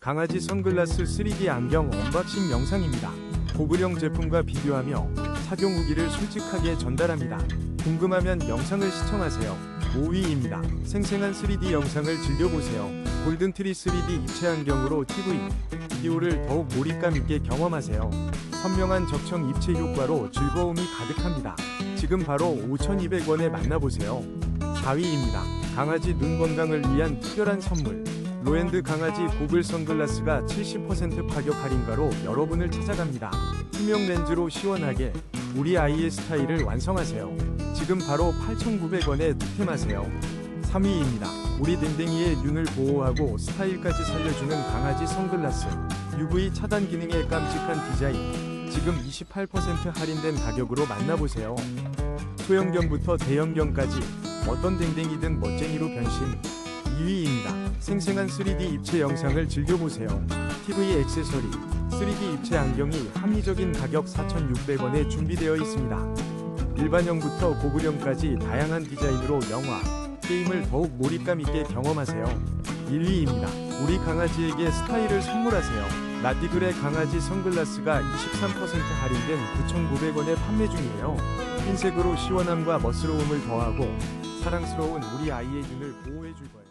강아지 선글라스 3D 안경 언박싱 영상입니다. 고급형 제품과 비교하며 착용 후기를 솔직하게 전달합니다. 궁금하면 영상을 시청하세요. 5위입니다. 생생한 3D 영상을 즐겨보세요. 골든트리 3D 입체 안경으로 TV, 비디오를 더욱 몰입감 있게 경험하세요. 선명한 적청 입체 효과로 즐거움이 가득합니다. 지금 바로 5,200원에 만나보세요. 4위입니다. 강아지 눈 건강을 위한 특별한 선물. 로엔드 강아지 고글 선글라스가 70% 파격 할인가로 여러분을 찾아갑니다. 투명 렌즈로 시원하게 우리 아이의 스타일을 완성하세요. 지금 바로 8,900원에 득템하세요. 3위입니다. 우리 댕댕이의 눈을 보호하고 스타일까지 살려주는 강아지 선글라스. UV 차단 기능의 깜찍한 디자인. 지금 28% 할인된 가격으로 만나보세요. 소형견부터 대형견까지 어떤 댕댕이든 멋쟁이로 변신. 2위입니다. 생생한 3D 입체 영상을 즐겨보세요. TV 액세서리, 3D 입체 안경이 합리적인 가격 4,600원에 준비되어 있습니다. 일반형부터 고급형까지 다양한 디자인으로 영화, 게임을 더욱 몰입감 있게 경험하세요. 1위입니다. 우리 강아지에게 스타일을 선물하세요. 라디글의 강아지 선글라스가 23% 할인된 9,900원에 판매 중이에요. 흰색으로 시원함과 멋스러움을 더하고 사랑스러운 우리 아이의 눈을 보호해 줄 거예요.